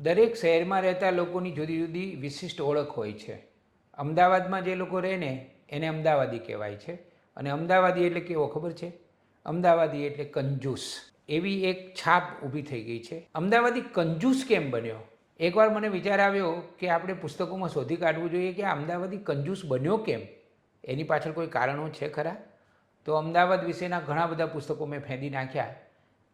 દરેક શહેરમાં રહેતા લોકોની જુદી જુદી વિશિષ્ટ ઓળખ હોય છે. અમદાવાદમાં જે લોકો રહે ને, એને અમદાવાદી કહેવાય છે. અને અમદાવાદી એટલે કેવો ખબર છે? અમદાવાદી એટલે કંજૂસ. એવી એક છાપ ઊભી થઈ ગઈ છે. અમદાવાદી કંજૂસ કેમ બન્યો? એકવાર મને વિચાર આવ્યો કે આપણે પુસ્તકોમાં શોધી કાઢવું જોઈએ કે અમદાવાદી કંજૂસ બન્યો કેમ? એની પાછળ કોઈ કારણો છે ખરા? તો અમદાવાદ વિશેના ઘણા બધા પુસ્તકો મેં ફેંદી નાખ્યા.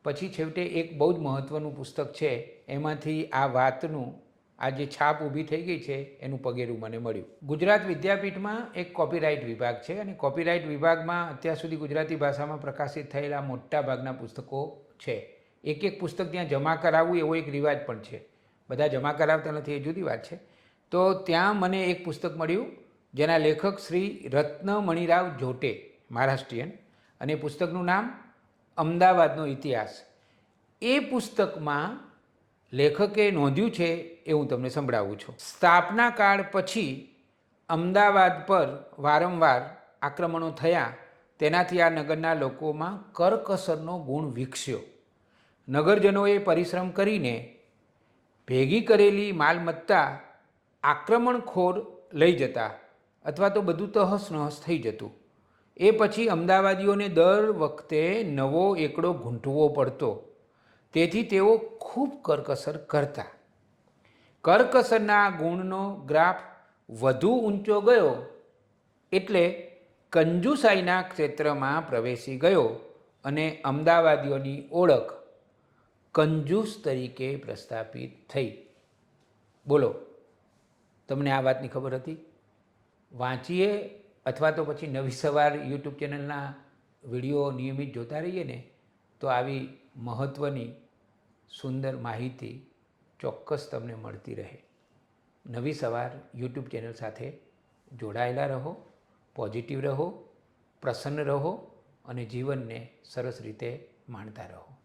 પછી છેવટે એક બહુ જ મહત્ત્વનું પુસ્તક છે, એમાંથી આ વાતનું આ જે છાપ ઊભી થઈ ગઈ છે, એનું પગેરું મને મળ્યું. ગુજરાત વિદ્યાપીઠમાં એક કોપીરાઇટ વિભાગ છે અને કોપીરાઇટ વિભાગમાં અત્યાર સુધી ગુજરાતી ભાષામાં પ્રકાશિત થયેલા મોટા ભાગના પુસ્તકો છે. એક એક પુસ્તક ત્યાં જમા કરાવવું એવો એક રિવાજ પણ છે. બધા જમા કરાવતા નથી, એ જુદી વાત છે. તો ત્યાં મને એક પુસ્તક મળ્યું, જેના લેખક શ્રી રત્ન મણિરાવ જોટે, મહારાષ્ટ્રીયન, અને પુસ્તકનું નામ અમદાવાદનો ઇતિહાસ. એ પુસ્તકમાં લેખકે નોંધ્યું છે એ હું તમને સંભળાવું છું. સ્થાપના કાળ પછી અમદાવાદ પર વારંવાર આક્રમણો થયા, તેનાથી આ નગરના લોકોમાં કરકસરનો ગુણ વિકસ્યો. નગરજનોએ પરિશ્રમ કરીને ભેગી કરેલી માલમત્તા આક્રમણખોર લઈ જતા, અથવા તો બધું તહસ નહસ થઈ જતું. એ પછી અમદાવાદીઓને દર વખતે નવો એકડો ઘૂંટવો પડતો. તેથી તેઓ ખૂબ કરકસર કરતા. કરકસરના ગુણનો ગ્રાફ વધુ ઊંચો ગયો એટલે કંજુસાઈના ક્ષેત્રમાં પ્રવેશી ગયો અને અમદાવાદીઓની ઓળખ કંજૂસ તરીકે પ્રસ્થાપિત થઈ. બોલો, તમને આ વાતની ખબર હતી? વાંચીએ અથવા તો પછી નવી સવાર યુટ્યુબ ચેનલના વીડિયો નિયમિત જોતા રહીએ ને, તો આવી મહત્ત્વની સુંદર માહિતી ચોક્કસ તમને મળતી રહે. નવી સવાર યુટ્યુબ ચેનલ સાથે જોડાયેલા રહો, પોઝિટિવ રહો, પ્રસન્ન રહો અને જીવનને સરસ રીતે માણતા રહો.